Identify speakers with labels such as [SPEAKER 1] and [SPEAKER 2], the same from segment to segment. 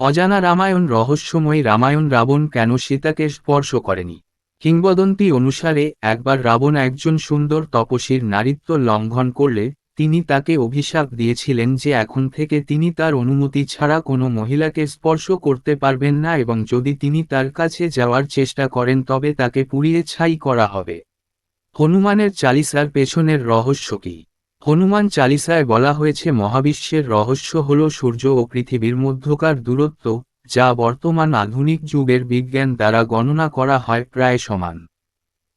[SPEAKER 1] অজানা রামায়ণ রহস্যময় রামায়ণ রাবণ কেন সীতাকে স্পর্শ করেনি? কিংবদন্তি অনুসারে, একবার রাবণ একজন সুন্দর তপসীর নারীত্ব লঙ্ঘন করলে, তিনি তাকে অভিশাপ দিয়েছিলেন যে এখন থেকে তিনি তার অনুমতি ছাড়া কোনো মহিলাকে স্পর্শ করতে পারবেন না এবং যদি তিনি তার কাছে যাওয়ার চেষ্টা করেন তবে তাকে পুড়িয়ে ছাই করা হবে। হনুমানের চালিসার পেছনের রহস্য কি? হনুমান চালিসায় বলা হয়েছে, মহাবিশ্বের রহস্য হল সূর্য ও পৃথিবীর মধ্যকার দূরত্ব, যা বর্তমান আধুনিক যুগের বিজ্ঞান দ্বারা গণনা করা হয় প্রায় সমান।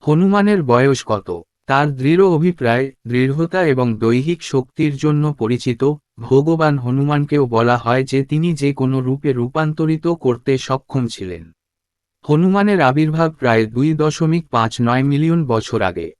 [SPEAKER 1] হনুমানের বয়স কত? তার দৃঢ় অভিপ্রায়, দৃঢ়তা এবং দৈহিক শক্তির জন্য পরিচিত, ভগবান হনুমানকেও বলা হয় যে তিনি যে কোনো রূপে রূপান্তরিত করতে সক্ষম ছিলেন। হনুমানের আবির্ভাব প্রায় দুই দশমিক পাঁচ নয় মিলিয়ন বছর আগে।